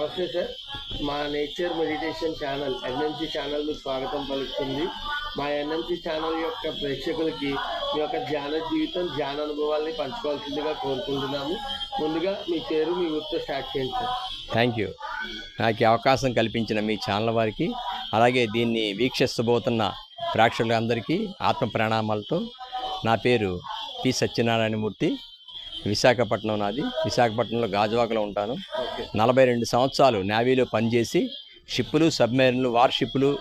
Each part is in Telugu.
నమస్తే సార్. మా నేచర్ మెడిటేషన్ ఛానల్ ఎన్ఎంసి ఛానల్కు స్వాగతం పలుకుతుంది. మా ఎన్ఎంసి ఛానల్ యొక్క ప్రేక్షకులకి మీ యొక్క ధ్యాన జీవితం ధ్యాన అనుభవాల్ని పంచుకోవాల్సిందిగా కోరుకుంటున్నాము. ముందుగా మీ పేరు మీ ఊరితో స్టార్ట్ చేయండి సార్. థ్యాంక్ యూ నాకు అవకాశం కల్పించిన మీ ఛానల్ వారికి అలాగే దీన్ని వీక్షిస్తబోతున్న ప్రేక్షకులందరికీ ఆత్మ ప్రణామాలతో నా పేరు పి. సత్యనారాయణమూర్తి. విశాఖపట్నం నాది. విశాఖపట్నంలో గాజువాకలో ఉంటాను. నలభై రెండు సంవత్సరాలు నేవీలో పనిచేసి షిప్పులు సబ్మెరీన్లు వార్ షిప్పులు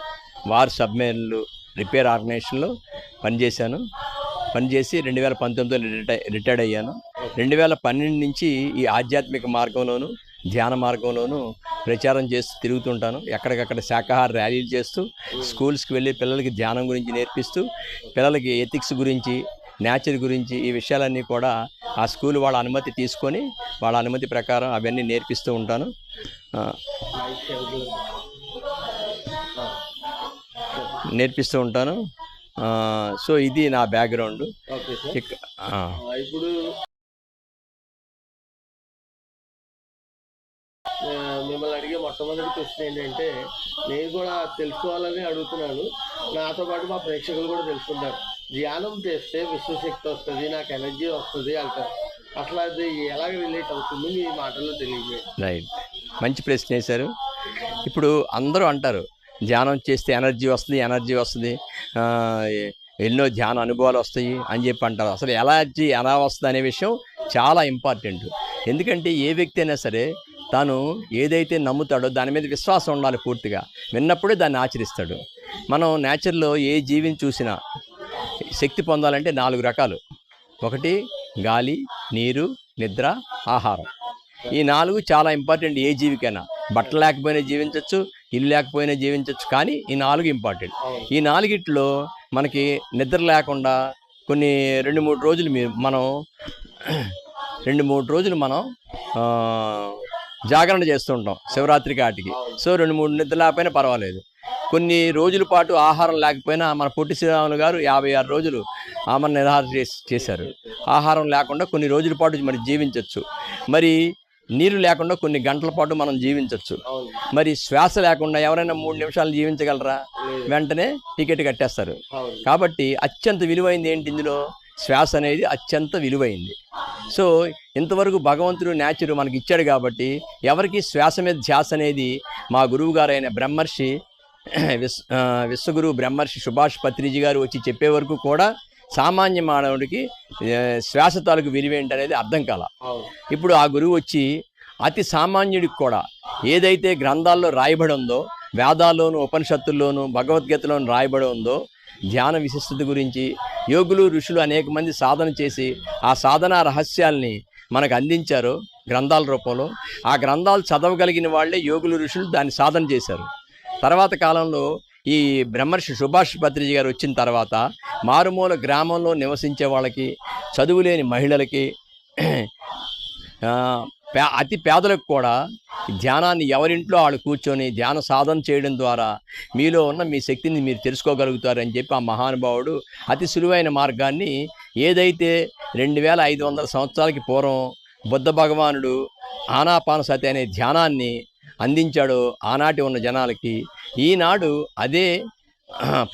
వార్ సబ్మెరీన్లు రిపేర్ ఆర్గనైజేషన్లో పనిచేశాను. పనిచేసి రెండు వేల పంతొమ్మిదిలో రిటై రిటైర్డ్ అయ్యాను. రెండు వేల పన్నెండు నుంచి ఈ ఆధ్యాత్మిక మార్గంలోను ధ్యాన మార్గంలోను ప్రచారం చేస్తూ తిరుగుతుంటాను. ఎక్కడికక్కడ శాకాహార ర్యాలీలు చేస్తూ స్కూల్స్కి వెళ్ళి పిల్లలకి ధ్యానం గురించి నేర్పిస్తూ పిల్లలకి ఎథిక్స్ గురించి నేచర్ గురించి ఈ విషయాలన్నీ కూడా ఆ స్కూల్ వాళ్ళ అనుమతి తీసుకొని వాళ్ళ అనుమతి ప్రకారం అవన్నీ నేర్పిస్తూ ఉంటాను. నేర్పిస్తూ ఉంటాను. సో ఇది నా బ్యాక్గ్రౌండ్. ఇప్పుడు మిమ్మల్ని అడిగే మొట్టమొదటి క్వశ్చన్ ఏంటంటే నేను కూడా తెలుసుకోవాలని అడుగుతున్నాను. నాతో పాటు మా ప్రేక్షకులు కూడా తెలుసుకుంటారు. ధ్యానం చేస్తే విశ్వశక్తి వస్తుంది నాకు ఎనర్జీ వస్తుంది అంటారు. అసలు అది ఎలాగ రిలేట్ అవుతుంది మీ మాటల్లో తెలియజేయండి. రైట్ మంచి ప్రశ్న వేశారు. ఇప్పుడు అందరూ అంటారు ధ్యానం చేస్తే ఎనర్జీ వస్తుంది ఎనర్జీ వస్తుంది ఎన్నో ధ్యాన అనుభవాలు వస్తాయి అని చెప్పి అంటారు. అసలు ఎనర్జీ ఎలా వస్తుంది అనే విషయం చాలా ఇంపార్టెంట్ ఎందుకంటే ఏ వ్యక్తి అయినా సరే తాను ఏదైతే నమ్ముతాడో దాని మీద విశ్వాసం ఉండాలి పూర్తిగా. విన్నప్పుడే దాన్ని ఆచరిస్తాడు. మనం నేచర్లో ఏ జీవిని చూసినా శక్తి పొందాలంటే నాలుగు రకాలు. ఒకటి గాలి నీరు నిద్ర ఆహారం. ఈ నాలుగు చాలా ఇంపార్టెంట్ ఏ జీవికైనా. బట్టలు లేకపోయినా జీవించవచ్చు ఇల్లు లేకపోయినా జీవించవచ్చు కానీ ఈ నాలుగు ఇంపార్టెంట్ ఈ నాలుగిట్లో మనకి నిద్ర లేకుండా కొన్ని రెండు మూడు రోజులు మనం రెండు మూడు రోజులు మనం జాగరణ చేస్తూ ఉంటాం శివరాత్రి కాటికి. సో రెండు మూడు నిద్ర లేకపోయినా పర్వాలేదు. కొన్ని రోజుల పాటు ఆహారం లేకపోయినా మన పొట్టి శ్రీరాములు గారు యాభై ఆరు రోజులు ఆమరణ నిరాహార చేసి చేశారు. ఆహారం లేకుండా కొన్ని రోజుల పాటు మరి జీవించవచ్చు మరి నీరు లేకుండా కొన్ని గంటల పాటు మనం జీవించవచ్చు మరి శ్వాస లేకుండా ఎవరైనా మూడు నిమిషాలు జీవించగలరా. వెంటనే టికెట్ కట్టేస్తారు. కాబట్టి అత్యంత విలువైంది ఏంటి ఇందులో? శ్వాస అనేది అత్యంత విలువైంది. సో ఇంతవరకు భగవంతుడు నేచర్ మనకి ఇచ్చాడు కాబట్టి ఎవరికి శ్వాస మీద ధ్యాస అనేది మా గురువు గారైన బ్రహ్మర్షి విశ్ ఆ, విశ్వగురు బ్రహ్మర్షి సుభాష్ పత్రిజీ గారు వచ్చి చెప్పే వరకు కూడా సామాన్య మానవుడికి శ్వాస తాలూకు విలువేంటి అనేది అర్థం కాల. ఇప్పుడు ఆ గురువు వచ్చి అతి సామాన్యుడికి కూడా ఏదైతే గ్రంథాల్లో రాయబడి ఉందో వేదాల్లోను ఉపనిషత్తుల్లోను భగవద్గీతలోను రాయబడి ఉందో ధ్యాన విశిష్టత గురించి యోగులు ఋషులు అనేక మంది సాధన చేసి ఆ సాధన రహస్యాల్ని మనకు అందించారు గ్రంథాల రూపంలో. ఆ గ్రంథాలు చదవగలిగిన వాళ్ళే యోగులు ఋషులు దాన్ని సాధన చేశారు. తర్వాత కాలంలో ఈ బ్రహ్మర్షి సుభాష్ భద్రిజీ గారు వచ్చిన తర్వాత మారుమూల గ్రామంలో నివసించే వాళ్ళకి చదువులేని మహిళలకి అతి పేదలకు కూడా ధ్యానాన్ని ఎవరింట్లో వాళ్ళు కూర్చొని ధ్యాన సాధన చేయడం ద్వారా మీలో ఉన్న మీ శక్తిని మీరు తెలుసుకోగలుగుతారని చెప్పి ఆ మహానుభావుడు అతి సులువైన మార్గాన్ని ఏదైతే రెండు వేల ఐదు వందల సంవత్సరాలకి పూర్వం బుద్ధ భగవానుడు ఆనాపానసతి అనే ధ్యానాన్ని అందించాడో ఆనాటి ఉన్న జనాలకి. ఈనాడు అదే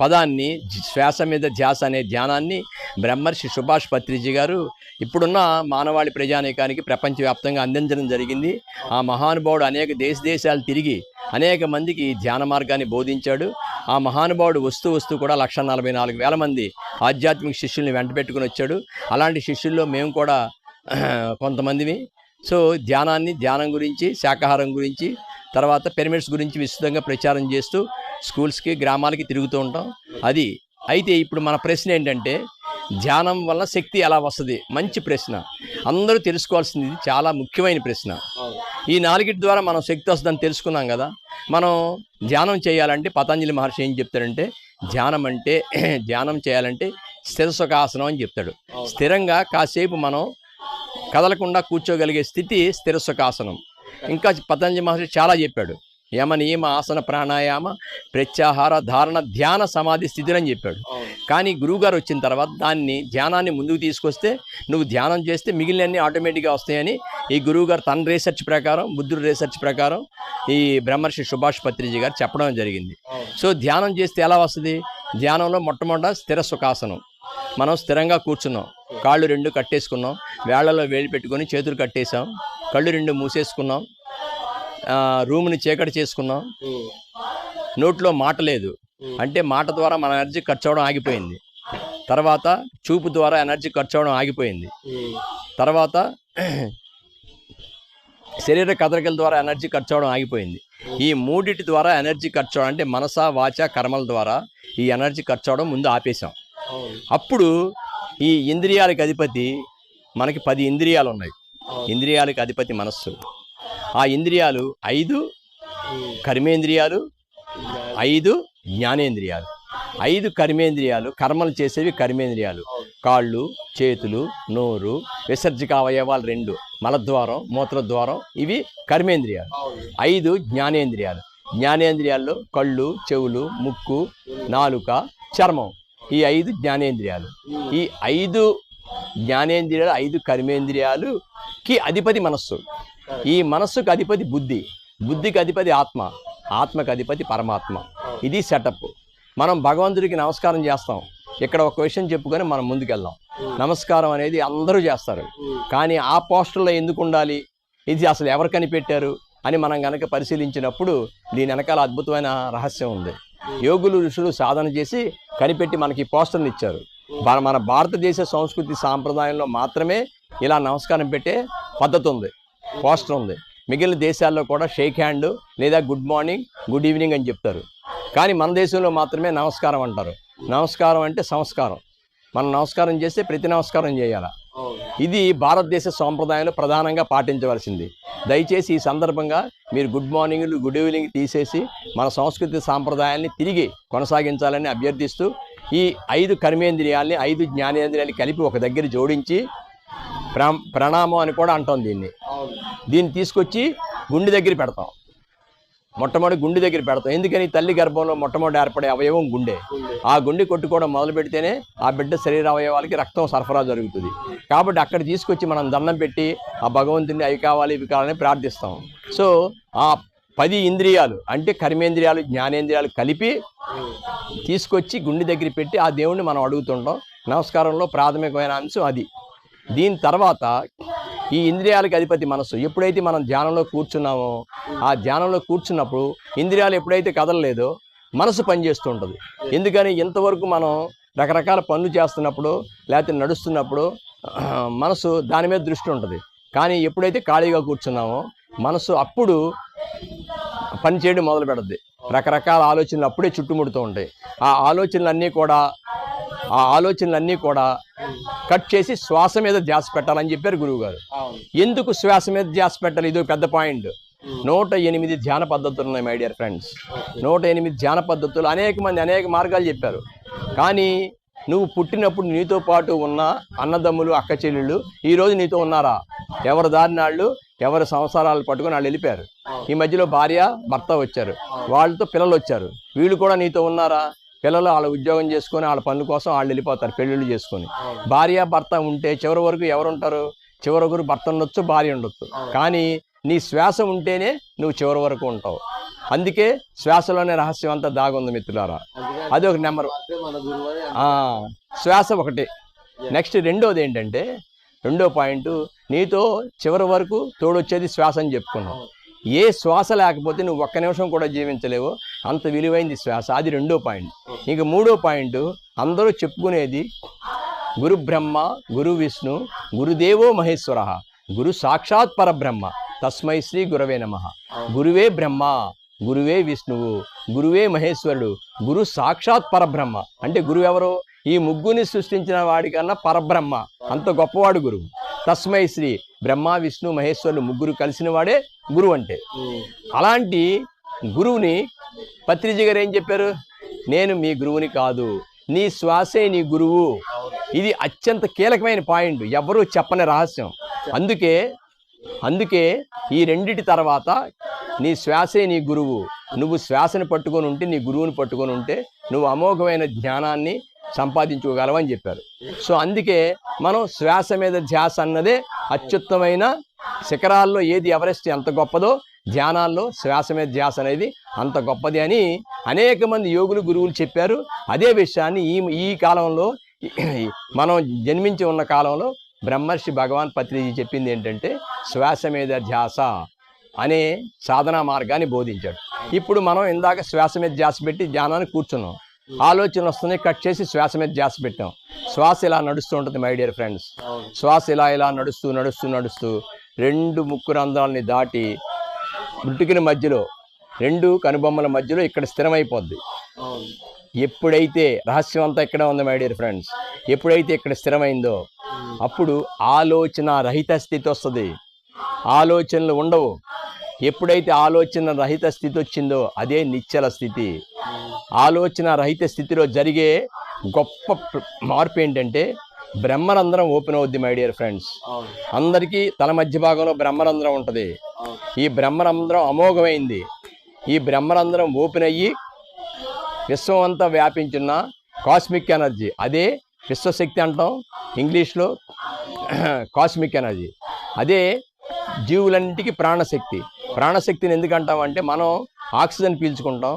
పదాన్ని శ్వాస మీద ధ్యాస అనే ధ్యానాన్ని బ్రహ్మర్షి సుభాష్ పత్రిజీ గారు ఇప్పుడున్న మానవాళి ప్రజానీకానికి ప్రపంచవ్యాప్తంగా అందించడం జరిగింది. ఆ మహానుభావుడు అనేక దేశ దేశాలు తిరిగి అనేక మందికి ఈ ధ్యాన మార్గాన్ని బోధించాడు. ఆ మహానుభావుడు వస్తూ వస్తూ కూడా లక్ష నలభై నాలుగు వేల మంది ఆధ్యాత్మిక శిష్యుల్ని వెంటబెట్టుకుని వచ్చాడు. అలాంటి శిష్యుల్లో మేము కూడా కొంతమందివి సో ధ్యానాన్ని ధ్యానం గురించి శాకాహారం గురించి తర్వాత పిరమిడ్స్ గురించి విస్తృతంగా ప్రచారం చేస్తూ స్కూల్స్కి గ్రామాలకి తిరుగుతూ ఉంటాం. అది అయితే ఇప్పుడు మన ప్రశ్న ఏంటంటే ధ్యానం వల్ల శక్తి ఎలా వస్తుంది? మంచి ప్రశ్న. అందరూ తెలుసుకోవాల్సింది చాలా ముఖ్యమైన ప్రశ్న. ఈ నాలుగిటి ద్వారా మనం శక్తి వస్తుందని తెలుసుకున్నాం కదా. మనం ధ్యానం చేయాలంటే పతంజలి మహర్షి ఏం చెప్తాడంటే ధ్యానం అంటే ధ్యానం చేయాలంటే స్థిర సుఖాసనం అని చెప్తాడు. స్థిరంగా కాసేపు మనం కదలకుండా కూర్చోగలిగే స్థితి స్థిర సుఖాసనం ఇంకా పతంజలి మహర్షి చాలా చెప్పాడు. యమ నియమ ఆసన ప్రాణాయామ ప్రత్యాహార ధారణ ధ్యాన సమాధి స్థితిలో అని చెప్పాడు కానీ గురువుగారు వచ్చిన తర్వాత దాన్ని ధ్యానాన్ని ముందుకు తీసుకొస్తే నువ్వు ధ్యానం చేస్తే మిగిలినన్ని ఆటోమేటిక్గా వస్తాయని ఈ గురువుగారు తన రీసెర్చ్ ప్రకారం బుద్ధుడు రీసెర్చ్ ప్రకారం ఈ బ్రహ్మర్షి సుభాష్ పత్రిజీ గారు చెప్పడం జరిగింది. సో ధ్యానం చేస్తే ఎలా వస్తుంది? ధ్యానంలో మొట్టమొదట స్థిర సుఖాసనం. మనం స్థిరంగా కూర్చున్నాం. కాళ్ళు రెండు కట్టేసుకున్నాం. వేళ్ళలో వేలు పెట్టుకొని చేతులు కట్టేసాం కళ్ళు రెండు మూసేసుకున్నాం. రూమ్ని చీకటి చేసుకున్నాం. నోట్లో మాట లేదు. అంటే మాట ద్వారా మన ఎనర్జీ ఖర్చు అవడం ఆగిపోయింది. తర్వాత చూపు ద్వారా ఎనర్జీ ఖర్చు అవడం ఆగిపోయింది. తర్వాత శరీర కదలికల ద్వారా ఎనర్జీ ఖర్చు అవడం ఆగిపోయింది. ఈ మూడిటి ద్వారా ఎనర్జీ ఖర్చు అవడం అంటే మనస వాచ కర్మల ద్వారా ఈ ఎనర్జీ ఖర్చు అవడం ముందు ఆపేశాం. అప్పుడు ఈ ఇంద్రియాలకు అధిపతి మనకి పది ఇంద్రియాలు ఉన్నాయి ఇంద్రియాలకు అధిపతి మనస్సు. ఆ ఇంద్రియాలు ఐదు కర్మేంద్రియాలు. ఐదు జ్ఞానేంద్రియాలు. ఐదు కర్మేంద్రియాలు కర్మలు చేసేవి కర్మేంద్రియాలు. కాళ్ళు చేతులు నోరు విసర్జక అవయవాలు రెండు మలద్వారం మూత్రద్వారం ఇవి కర్మేంద్రియాలు. ఐదు జ్ఞానేంద్రియాలు. జ్ఞానేంద్రియాల్లో కళ్ళు చెవులు ముక్కు నాలుక చర్మం. ఈ ఐదు జ్ఞానేంద్రియాలు. ఈ ఐదు జ్ఞానేంద్రియాలు ఐదు కర్మేంద్రియాలుకి అధిపతి మనస్సు. ఈ మనస్సుకు అధిపతి బుద్ధి. బుద్ధికి అధిపతి ఆత్మ. ఆత్మకు అధిపతి పరమాత్మ. ఇది సెటప్. మనం భగవంతుడికి నమస్కారం చేస్తాం. ఇక్కడ ఒక విషయం చెప్పుకొని మనం ముందుకెళ్దాం. నమస్కారం అనేది అందరూ చేస్తారు. కానీ ఆ పోస్టర్లో ఎందుకు ఉండాలి? ఇది అసలు ఎవరు కనిపెట్టారు? అని మనం కనుక పరిశీలించినప్పుడు దీని వెనకాల అద్భుతమైన రహస్యం ఉంది. యోగులు ఋషులు సాధన చేసి కనిపెట్టి మనకి పోస్టర్ని ఇచ్చారు. మన మన భారతదేశ సంస్కృతి సాంప్రదాయంలో మాత్రమే ఇలా నమస్కారం పెట్టే పద్ధతి ఉంది పోస్టర్ ఉంది. మిగిలిన దేశాల్లో కూడా షేక్ హ్యాండ్ లేదా గుడ్ మార్నింగ్ గుడ్ ఈవినింగ్ అని చెప్తారు. కానీ మన దేశంలో మాత్రమే నమస్కారం అంటారు. నమస్కారం అంటే సంస్కారం. మనం నమస్కారం చేస్తే ప్రతి నమస్కారం చేయాలా? ఇది భారతదేశ సాంప్రదాయంలో ప్రధానంగా పాటించవలసింది. దయచేసి ఈ సందర్భంగా మీరు గుడ్ మార్నింగ్ గుడ్ ఈవినింగ్ తీసేసి మన సంస్కృతి సాంప్రదాయాల్ని తిరిగి కొనసాగించాలని అభ్యర్థిస్తూ ఈ ఐదు కర్మేంద్రియాల్ని ఐదు జ్ఞానేంద్రియాల్ని కలిపి ఒక దగ్గర జోడించి ప్ర ప్రణామం అని కూడా అంటాం దీన్ని. దీన్ని తీసుకొచ్చి గుండె దగ్గర పెడతాం. మొట్టమొదటి గుండె దగ్గర పెడతాం. ఎందుకని? తల్లి గర్భంలో మొట్టమొదటి ఏర్పడే అవయవం గుండె. ఆ గుండె కొట్టుకోవడం మొదలు పెడితేనే ఆ బిడ్డ శరీర అవయవాలకి రక్తం సరఫరా జరుగుతుంది. కాబట్టి అక్కడ తీసుకొచ్చి మనం దండం పెట్టి ఆ భగవంతుని అవి కావాలి ఇవి కావాలని ప్రార్థిస్తాం. సో ఆ పది ఇంద్రియాలు అంటే కర్మేంద్రియాలు జ్ఞానేంద్రియాలు కలిపి తీసుకొచ్చి గుండె దగ్గర పెట్టి ఆ దేవుణ్ణి మనం అడుగుతుంటాం. నమస్కారంలో ప్రాథమికమైన అంశం అది. దీని తర్వాత ఈ ఇంద్రియాలకు అధిపతి మనస్సు. ఎప్పుడైతే మనం ధ్యానంలో కూర్చున్నామో ఆ ధ్యానంలో కూర్చున్నప్పుడు ఇంద్రియాలు ఎప్పుడైతే కదలలేదో మనసు పనిచేస్తూ ఉంటుంది. ఎందుకని? ఇంతవరకు మనం రకరకాల పనులు చేస్తున్నప్పుడు లేకపోతే నడుస్తున్నప్పుడు మనసు దాని మీద దృష్టి ఉంటుంది. కానీ ఎప్పుడైతే ఖాళీగా కూర్చున్నామో మనసు అప్పుడు పని చేయడం మొదలు పెడుద్ది రకరకాల ఆలోచనలు అప్పుడే చుట్టుముడుతూ ఉంటాయి. ఆ ఆలోచనలన్నీ కూడా ఆ ఆలోచనలన్నీ కూడా కట్ చేసి శ్వాస మీద ధ్యాస పెట్టాలని చెప్పారు గురువు గారు అవును. ఎందుకు శ్వాస మీద ధ్యాస పెట్టాలి? ఇది పెద్ద పాయింట్. నూట ఎనిమిది ధ్యాన పద్ధతులు ఉన్నాయి మై డియర్ ఫ్రెండ్స్ నూట ఎనిమిది ధ్యాన పద్ధతులు అనేక మంది అనేక మార్గాలు చెప్పారు. కానీ నువ్వు పుట్టినప్పుడు నీతో పాటు ఉన్న అన్నదమ్ములు అక్క చెల్లెళ్ళు ఈరోజు నీతో ఉన్నారా? ఎవరి దారిన వాళ్ళు? ఎవరి సంవత్సరాలు పట్టుకొని వాళ్ళు వెళ్ళిపోయారు. ఈ మధ్యలో భార్య భర్త వచ్చారు. వాళ్ళతో పిల్లలు వచ్చారు. వీళ్ళు కూడా నీతో ఉన్నారా? పిల్లలు వాళ్ళ ఉద్యోగం చేసుకొని వాళ్ళ పనుల కోసం వాళ్ళు వెళ్ళిపోతారు పెళ్ళిళ్ళు చేసుకొని. భార్య భర్త ఉంటే చివరి వరకు ఎవరు ఉంటారు చివరి వరకు భర్త ఉండొచ్చు భార్య ఉండొచ్చు. కానీ నీ శ్వాస ఉంటేనే నువ్వు చివరి వరకు ఉంటావు. అందుకే శ్వాసలోనే రహస్యం అంతా దాగుంది మిత్రులారా. అది ఒక నెంబర్. శ్వాస ఒకటి. నెక్స్ట్ రెండోది ఏంటంటే రెండో పాయింట్ నీతో చివరి వరకు తోడొచ్చేది శ్వాస అని చెప్పుకున్నావు ఏ శ్వాస లేకపోతే నువ్వు ఒక్క నిమిషం కూడా జీవించలేవు. అంత విలువైంది శ్వాస. అది రెండో పాయింట్. ఇంక మూడో పాయింట్ అందరూ చెప్పుకునేది గురు బ్రహ్మ గురు విష్ణు గురుదేవో మహేశ్వర. గురు సాక్షాత్ పరబ్రహ్మ. తస్మై శ్రీ గురవే నమ. గురువే బ్రహ్మ గురువే విష్ణువు గురువే మహేశ్వరుడు గురు సాక్షాత్ పరబ్రహ్మ. అంటే గురువు ఎవరు ఈ ముగ్గుని సృష్టించిన వాడికన్నా పరబ్రహ్మ. అంత గొప్పవాడు గురువు. తస్మై శ్రీ బ్రహ్మ విష్ణు మహేశ్వరులు ముగ్గురు కలిసిన వాడే గురువు అంటే. అలాంటి గురువుని పత్రిజీ గారు ఏం చెప్పారు? నేను మీ గురువుని కాదు నీ శ్వాసే నీ గురువు. ఇది అత్యంత కీలకమైన పాయింట్ ఎవరూ చెప్పని రహస్యం. అందుకే అందుకే ఈ రెండిటి తర్వాత నీ శ్వాసే నీ గురువు. నువ్వు శ్వాసను పట్టుకొని ఉంటే నీ గురువుని పట్టుకొని ఉంటే నువ్వు అమోఘమైన జ్ఞానాన్ని సంపాదించుకోగలవని చెప్పారు. సో అందుకే మనం శ్వాస మీద ధ్యాస అన్నదే అత్యుత్తమైన శిఖరాల్లో ఏది ఎవరెస్ట్ ఎంత గొప్పదో ధ్యానాల్లో శ్వాస మీద ధ్యాస అనేది అంత గొప్పది అని అనేక మంది యోగులు గురువులు చెప్పారు. అదే విషయాన్ని ఈ ఈ కాలంలో మనం జన్మించి ఉన్న కాలంలో బ్రహ్మర్షి భగవాన్ పత్రిజీ చెప్పింది ఏంటంటే శ్వాస మీద ధ్యాస అనే సాధనా మార్గాన్ని బోధించాడు. ఇప్పుడు మనం ఇందాక శ్వాస మీద ధ్యాస పెట్టి ధ్యానాన్ని కూర్చున్నాం. ఆలోచనలు వస్తున్నాయి కట్ చేసి శ్వాస మీద ధ్యాస పెట్టాం. శ్వాస ఇలా నడుస్తూ ఉంటుంది మై డియర్ ఫ్రెండ్స్ శ్వాస ఇలా ఇలా నడుస్తూ నడుస్తూ నడుస్తూ రెండు ముక్కు రంధ్రాలని దాటి మృతికిన మధ్యలో రెండు కనుబొమ్మల మధ్యలో ఇక్కడ స్థిరమైపోద్ది. ఎప్పుడైతే రహస్యం అంతా ఇక్కడ ఉంది మై డియర్ ఫ్రెండ్స్ ఎప్పుడైతే ఇక్కడ స్థిరమైందో అప్పుడు ఆలోచన రహిత స్థితి వస్తుంది. ఆలోచనలు ఉండవు. ఎప్పుడైతే ఆలోచన రహిత స్థితి వచ్చిందో అదే నిశ్చల స్థితి. ఆలోచన రహిత స్థితిలో జరిగే గొప్ప మార్పు ఏంటంటే బ్రహ్మరంధ్రం ఓపెన్ అవుద్ది మై డియర్ ఫ్రెండ్స్. అందరికీ తల మధ్య భాగంలో బ్రహ్మరంధ్రం ఉంటుంది. ఈ బ్రహ్మరంధ్రం అమోఘమైంది. ఈ బ్రహ్మరంధ్రం ఓపెన్ అయ్యి విశ్వం అంతా వ్యాపించున్న కాస్మిక్ ఎనర్జీ. అదే విశ్వశక్తి అంటాం ఇంగ్లీష్లో కాస్మిక్ ఎనర్జీ. అదే జీవులన్నింటికి ప్రాణశక్తి. ప్రాణశక్తిని ఎందుకు అంటామంటే మనం ఆక్సిజన్ పీల్చుకుంటాం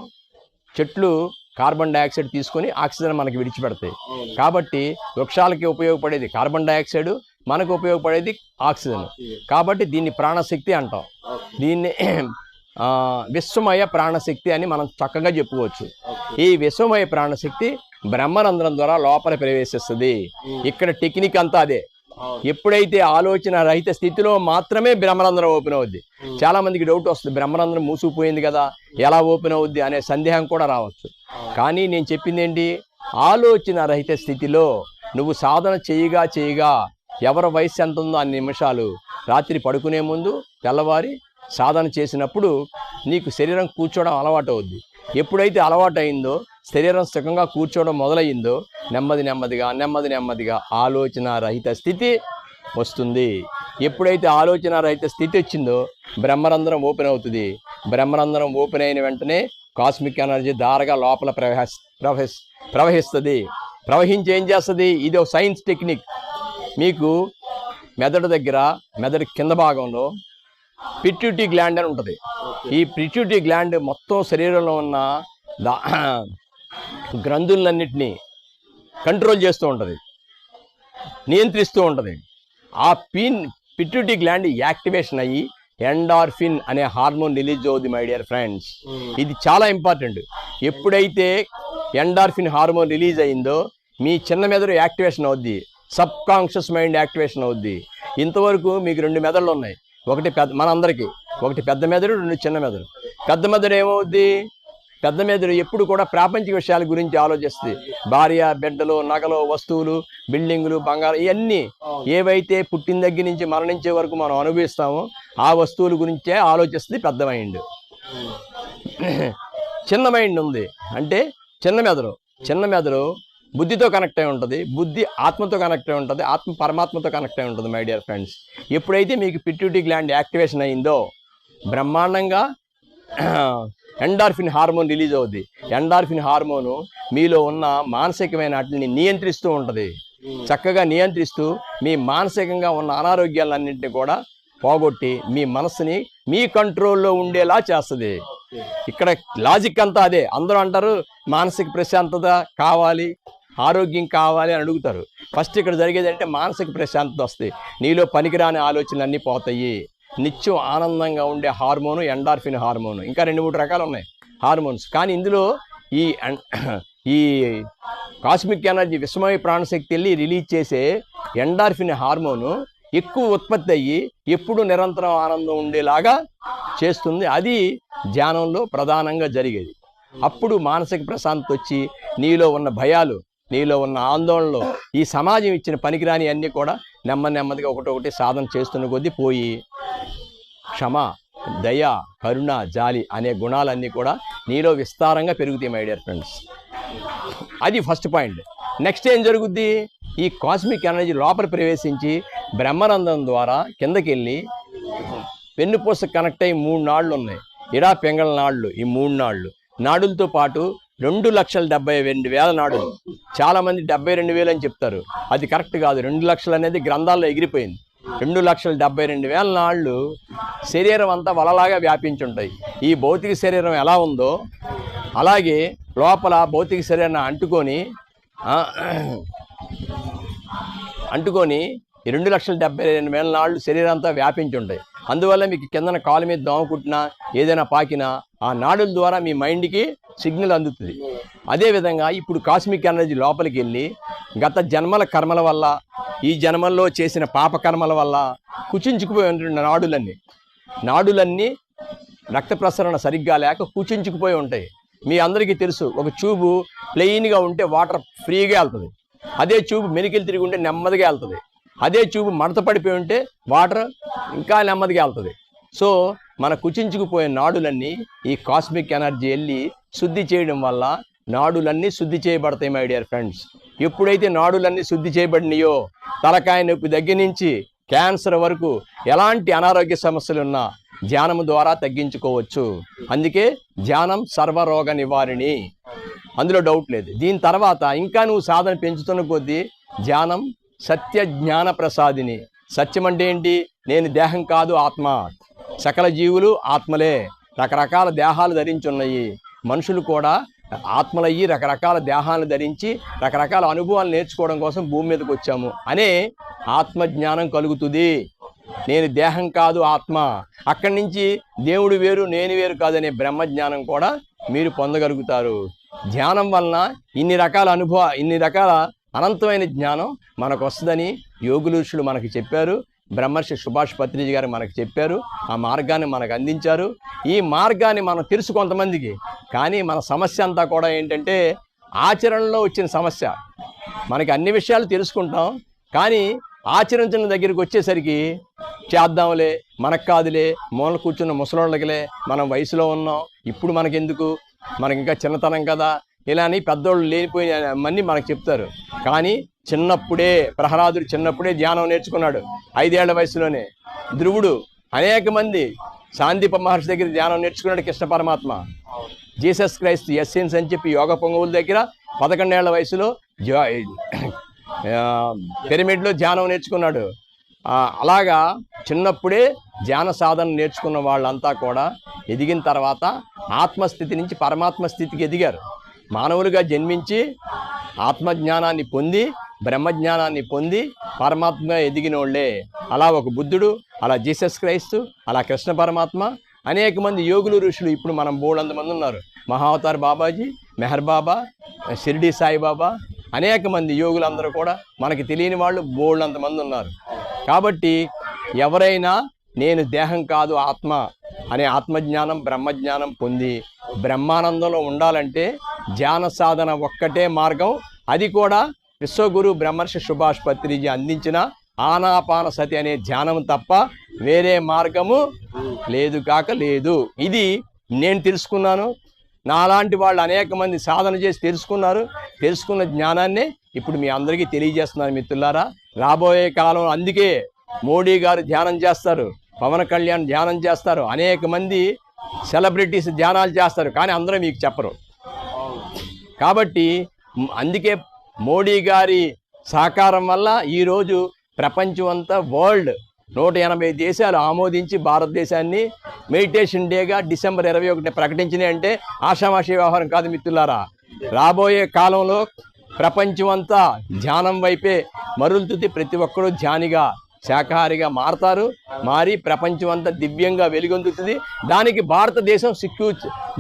చెట్లు కార్బన్ డైఆక్సైడ్ తీసుకొని ఆక్సిజన్ మనకి విడిచిపెడతాయి. కాబట్టి వృక్షాలకి ఉపయోగపడేది కార్బన్ డైఆక్సైడ్ మనకు ఉపయోగపడేది ఆక్సిజన్. కాబట్టి దీన్ని ప్రాణశక్తి అంటాం. దీన్ని విశ్వమయ ప్రాణశక్తి అని మనం చక్కగా చెప్పుకోవచ్చు. ఈ విశ్వమయ ప్రాణశక్తి బ్రహ్మరంధ్రం ద్వారా లోపల ప్రవేశిస్తుంది. ఇక్కడ టెక్నిక్ అంతా అదే. ఎప్పుడైతే ఆలోచన రహిత స్థితిలో మాత్రమే బ్రహ్మరంధ్రం ఓపెన్ అవుద్ది. చాలా మందికి డౌట్ వస్తుంది బ్రహ్మరంధ్రం మూసుకుపోయింది కదా ఎలా ఓపెన్ అవుద్ది అనే సందేహం కూడా రావచ్చు. కానీ నేను చెప్పింది ఏంటి ఆలోచన రహిత స్థితిలో నువ్వు సాధన చేయగా చేయగా ఎవరి వయసు ఎంత ఉందో అన్ని నిమిషాలు రాత్రి పడుకునే ముందు తెల్లవారి సాధన చేసినప్పుడు నీకు శరీరం కూర్చోవడం అలవాటు అవుద్ది. ఎప్పుడైతే అలవాటు అయిందో శరీరం సుఖంగా కూర్చోవడం మొదలయ్యిందో నెమ్మది నెమ్మదిగా నెమ్మది నెమ్మదిగా ఆలోచన రహిత స్థితి వస్తుంది. ఎప్పుడైతే ఆలోచన రహిత స్థితి వచ్చిందో బ్రహ్మరంధ్రం ఓపెన్ అవుతుంది. బ్రహ్మరంధ్రం ఓపెన్ అయిన వెంటనే కాస్మిక్ ఎనర్జీ దారగా లోపల ప్రవహి ప్రవహిస్ ప్రవహిస్తుంది. ప్రవహించి ఏం చేస్తుంది? ఇది ఒక సైన్స్ టెక్నిక్. మీకు మెదడు దగ్గర మెదడు కింద భాగంలో పిట్యూటీ గ్లాండ్ అని ఉంటుంది. ఈ పిట్యూటీ గ్లాండ్ మొత్తం శరీరంలో ఉన్న దా గ్రంథులన్నిటినీ కంట్రోల్ చేస్తూ ఉంటుంది. నియంత్రిస్తూ ఉంటుంది. ఆ పిన్ పిట్యూటీ గ్లాండ్ యాక్టివేషన్ అయ్యి ఎండార్ఫిన్ అనే హార్మోన్ రిలీజ్ అవుతుంది మై డియర్ ఫ్రెండ్స్ ఇది చాలా ఇంపార్టెంట్ ఎప్పుడైతే ఎండార్ఫిన్ హార్మోన్ రిలీజ్ అయిందో మీ చిన్న మెదడు యాక్టివేషన్ అవుద్ది. సబ్ కాన్షియస్ మైండ్ యాక్టివేషన్ అవుద్ది. ఇంతవరకు మీకు రెండు మెదడులు ఉన్నాయి. ఒకటి పెద్ద మనందరికీ. ఒకటి పెద్ద మెదడు రెండు చిన్న మెదడు. పెద్ద మెదడు ఏమవుద్ది? పెద్ద మెదడు ఎప్పుడు కూడా ప్రాపంచిక విషయాల గురించి ఆలోచిస్తుంది. భార్య బిడ్డలు నగలు వస్తువులు బిల్డింగులు బంగారం ఇవన్నీ ఏవైతే పుట్టిన దగ్గర నుంచి మరణించే వరకు మనం అనుభవిస్తామో ఆ వస్తువుల గురించే ఆలోచిస్తుంది పెద్ద మైండ్ చిన్న మైండ్ ఉంది. అంటే చిన్న మెదడు. చిన్న మెదడు బుద్ధితో కనెక్ట్ అయి ఉంటుంది. బుద్ధి ఆత్మతో కనెక్ట్ అయి ఉంటుంది. ఆత్మ పరమాత్మతో కనెక్ట్ అయి ఉంటుంది మై డియర్ ఫ్రెండ్స్ ఎప్పుడైతే మీకు పిట్యూటీ గ్లాండ్ యాక్టివేషన్ అయిందో బ్రహ్మాండంగా ఎండార్ఫిన్ హార్మోన్ రిలీజ్ అవుద్ది. ఎండార్ఫిన్ హార్మోను మీలో ఉన్న మానసికమైన వాటిని నియంత్రిస్తూ ఉంటుంది. చక్కగా నియంత్రిస్తూ మీ మానసికంగా ఉన్న అనారోగ్యాలన్నింటినీ కూడా పోగొట్టి మీ మనసుని మీ కంట్రోల్లో ఉండేలా చేస్తుంది. ఇక్కడ లాజిక్ అంతా అదే. అందరూ అంటారు మానసిక ప్రశాంతత కావాలి ఆరోగ్యం కావాలి అని అడుగుతారు. ఫస్ట్ ఇక్కడ జరిగేది అంటే మానసిక ప్రశాంతత వస్తుంది. నీలో పనికిరాని ఆలోచనలు అన్నీ పోతాయి. నిత్యం ఆనందంగా ఉండే హార్మోను ఎండార్ఫిన్ హార్మోను. ఇంకా రెండు మూడు రకాలు ఉన్నాయి. హార్మోన్స్. కానీ ఇందులో ఈ ఎన్- ఈ కాస్మిక్ ఎనర్జీ విస్మయ ప్రాణశక్తి వెళ్ళి రిలీజ్ చేసే ఎండార్ఫిన్ హార్మోను ఎక్కువ ఉత్పత్తి అయ్యి ఎప్పుడు నిరంతరం ఆనందం ఉండేలాగా చేస్తుంది. అది ధ్యానంలో ప్రధానంగా జరిగేది. అప్పుడు మానసిక ప్రశాంతత వచ్చి నీలో ఉన్న భయాలు నీలో ఉన్న ఆందోళనలు ఈ సమాజం ఇచ్చిన పనికిరాని అన్నీ కూడా నెమ్మది నెమ్మదిగా ఒకటొకటి సాధన చేస్తున్న కొద్దీ పోయి క్షమ దయ కరుణ జాలి అనే గుణాలన్నీ కూడా నీలో విస్తారంగా పెరుగుతాయి మై డియర్ ఫ్రెండ్స్ అది ఫస్ట్ పాయింట్ నెక్స్ట్ ఏం జరుగుద్ది? ఈ కాస్మిక్ ఎనర్జీ లోపల ప్రవేశించి బ్రహ్మరంధం ద్వారా కిందకి వెళ్ళి వెన్నుపూస కనెక్ట్ అయ్యి మూడు నాళ్ళు ఉన్నాయి. ఇడా పెంగళ నాళ్ళు ఈ మూడు నాళ్ళు. నాడులతో పాటు రెండు లక్షల డెబ్బై రెండు వేల నాడు. చాలామంది డెబ్బై రెండు వేలు అని చెప్తారు. అది కరెక్ట్ కాదు. రెండు లక్షలు అనేది గ్రంథాల్లో ఎగిరిపోయింది. రెండు లక్షల డెబ్బై రెండు వేల నాళ్ళు శరీరం అంతా వలలాగా వ్యాపించి ఉంటాయి ఈ భౌతిక శరీరం ఎలా ఉందో అలాగే లోపల భౌతిక శరీరాన్ని అంటుకొని అంటుకొని రెండు లక్షల డెబ్బై రెండు వేల నాళ్ళు శరీరం అంతా వ్యాపించి ఉంటాయి అందువల్ల మీకు కిందన కాలు మీద దోమ కుట్టినా ఏదైనా పాకినా ఆ నాడుల ద్వారా మీ మైండ్కి సిగ్నల్ అందుతుంది. అదేవిధంగా ఇప్పుడు కాస్మిక్ ఎనర్జీ లోపలికి వెళ్ళి గత జన్మల కర్మల వల్ల ఈ జన్మల్లో చేసిన పాప కర్మల వల్ల కుచించుకుపోయి ఉంటున్న నాడులన్నీ. నాడులన్నీ రక్త ప్రసరణ సరిగ్గా లేక కుచించుకుపోయి ఉంటాయి. మీ అందరికీ తెలుసు ఒక ట్యూబు ప్లెయిన్గా ఉంటే వాటర్ ఫ్రీగా వెళ్తుంది. అదే ట్యూబ్ మెలికలు తిరిగి ఉంటే నెమ్మదిగా వెళ్తుంది. అదే ట్యూబ్ మడత పడిపోయి ఉంటే వాటర్ ఇంకా నెమ్మదిగా వెళ్తుంది. సో మన కుచించుకుపోయే నాడులన్నీ ఈ కాస్మిక్ ఎనర్జీ వెళ్ళి శుద్ధి చేయడం వల్ల నాడులన్నీ శుద్ధి చేయబడతాయి మై డియర్ ఫ్రెండ్స్ ఎప్పుడైతే నాడులన్నీ శుద్ధి చేయబడినాయో తలకాయ నొప్పి దగ్గర నుంచి క్యాన్సర్ వరకు ఎలాంటి అనారోగ్య సమస్యలు ఉన్నా ధ్యానం ద్వారా తగ్గించుకోవచ్చు. అందుకే ధ్యానం సర్వరోగ నివారిణి. అందులో డౌట్ లేదు. దీని తర్వాత ఇంకా నువ్వు సాధన పెంచుతున్న కొద్దీ ధ్యానం సత్య జ్ఞాన ప్రసాదిని సత్యం అంటే ఏంటి? నేను దేహం కాదు ఆత్మ. సకల జీవులు ఆత్మలే. రకరకాల దేహాలు ధరించున్నాయి. మనుషులు కూడా ఆత్మలయ్యి రకరకాల దేహాలను ధరించి రకరకాల అనుభవాలు నేర్చుకోవడం కోసం భూమి మీదకి వచ్చాము. అనే ఆత్మ జ్ఞానం కలుగుతుంది. నేను దేహం కాదు ఆత్మ. అక్కడి నుంచి దేవుడు వేరు నేను వేరు కాదనే బ్రహ్మ జ్ఞానం కూడా మీరు పొందగలుగుతారు. ధ్యానం వలన ఇన్ని రకాల అనుభవ ఇన్ని రకాల అనంతమైన జ్ఞానం మనకు వస్తుందని యోగులుషులు మనకు చెప్పారు. బ్రహ్మర్షి సుభాష్ పత్రిజీ గారు మనకు చెప్పారు ఆ మార్గాన్ని మనకు అందించారు. ఈ మార్గాన్ని మనం తెలుసు కొంతమందికి కానీ మన సమస్య అంతా కూడా ఏంటంటే ఆచరణలో వచ్చిన సమస్య. మనకి అన్ని విషయాలు తెలుసుకుంటాం కానీ ఆచరించిన దగ్గరికి వచ్చేసరికి చేద్దాంలే మనకు కాదులే మూల కూర్చున్న ముసలోళ్ళకిలే మనం వయసులో ఉన్నాం ఇప్పుడు మనకెందుకు మనకి ఇంకా చిన్నతనం కదా ఇలా అని పెద్దోళ్ళు లేనిపోయిన మన్ని మనకు చెప్తారు. కానీ చిన్నప్పుడే ప్రహ్లాదుడు చిన్నప్పుడే ధ్యానం నేర్చుకున్నాడు ఐదేళ్ళ వయసులోనే. ధ్రువుడు అనేక మంది శాంతిప మహర్షి దగ్గర ధ్యానం నేర్చుకున్నాడు కృష్ణ పరమాత్మ. జీసస్ క్రైస్త్ ఎస్సెన్స్ అని చెప్పి యోగ పొంగవుల దగ్గర పదకొండేళ్ళ వయసులో పిరమిడ్లో ధ్యానం నేర్చుకున్నాడు. అలాగా చిన్నప్పుడే ధ్యాన సాధన నేర్చుకున్న వాళ్ళంతా కూడా ఎదిగిన తర్వాత ఆత్మస్థితి నుంచి పరమాత్మ స్థితికి ఎదిగారు. మానవులుగా జన్మించి ఆత్మజ్ఞానాన్ని పొంది బ్రహ్మజ్ఞానాన్ని పొంది పరమాత్మగా ఎదిగిన వాళ్ళే అలా ఒక బుద్ధుడు అలా జీసస్ క్రైస్తు అలా కృష్ణ పరమాత్మ అనేక మంది యోగులు ఋషులు ఇప్పుడు మనం మూడు మంది ఉన్నారు. మహావతార్ బాబాజీ మెహర్ బాబా షిరిడి సాయిబాబా అనేక మంది యోగులందరూ కూడా మనకి తెలియని వాళ్ళు బోళ్ళంతమంది ఉన్నారు. కాబట్టి ఎవరైనా నేను దేహం కాదు ఆత్మ అనే ఆత్మజ్ఞానం బ్రహ్మజ్ఞానం పొంది బ్రహ్మానందంలో ఉండాలంటే ధ్యాన సాధన ఒక్కటే మార్గం. అది కూడా విశ్వగురు బ్రహ్మర్షి సుభాష్ పత్రిజీ అందించిన ఆనాపాన సతి అనే ధ్యానం తప్ప వేరే మార్గము లేదు కాక లేదు. ఇది నేను తెలుసుకున్నాను. నాలాంటి వాళ్ళు అనేక మంది సాధన చేసి తెలుసుకున్నారు. తెలుసుకున్న జ్ఞానాన్నే ఇప్పుడు మీ అందరికీ తెలియజేస్తున్నాను మిత్రులారా. రాబోయే కాలం అందుకే మోడీ గారు ధ్యానం చేస్తారు. పవన్ కళ్యాణ్ ధ్యానం చేస్తారు. అనేక మంది సెలబ్రిటీస్ ధ్యానాలు చేస్తారు. కానీ అందరూ మీకు చెప్పరు. కాబట్టి అందుకే మోడీ గారి సహకారం వల్ల ఈరోజు ప్రపంచం అంతా వరల్డ్ నూట ఎనభై దేశాలు ఆమోదించి భారతదేశాన్ని మెడిటేషన్ డేగా డిసెంబర్ ఇరవై ఒకటి ప్రకటించినాయి అంటే ఆషామాషి వ్యవహారం కాదు మిత్రులారా. రాబోయే కాలంలో ప్రపంచం అంతా ధ్యానం వైపే మరులుతుంది. ప్రతి ఒక్కరూ ధ్యానిగా శాకాహారిగా మారతారు. మారి ప్రపంచం అంతా దివ్యంగా వెలుగొందుతుంది. దానికి భారతదేశం సిక్కు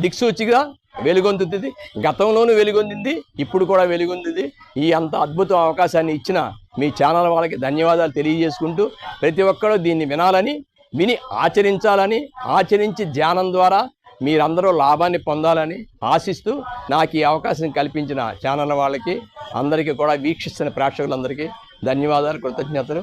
దిక్సూచిగా వెలుగొందుతుంది. గతంలోనూ వెలుగొందింది ఇప్పుడు కూడా వెలుగొందింది. ఈ అంత అద్భుత అవకాశాన్ని ఇచ్చిన మీ ఛానల్ వాళ్ళకి ధన్యవాదాలు తెలియజేసుకుంటూ ప్రతి ఒక్కరూ దీన్ని వినాలని విని ఆచరించాలని ఆచరించి ధ్యానం ద్వారా మీరందరూ లాభాన్ని పొందాలని ఆశిస్తూ నాకు ఈ అవకాశం కల్పించిన ఛానల్ వాళ్ళకి అందరికీ కూడా వీక్షిస్తున్న ప్రేక్షకులందరికీ ధన్యవాదాలు కృతజ్ఞతలు.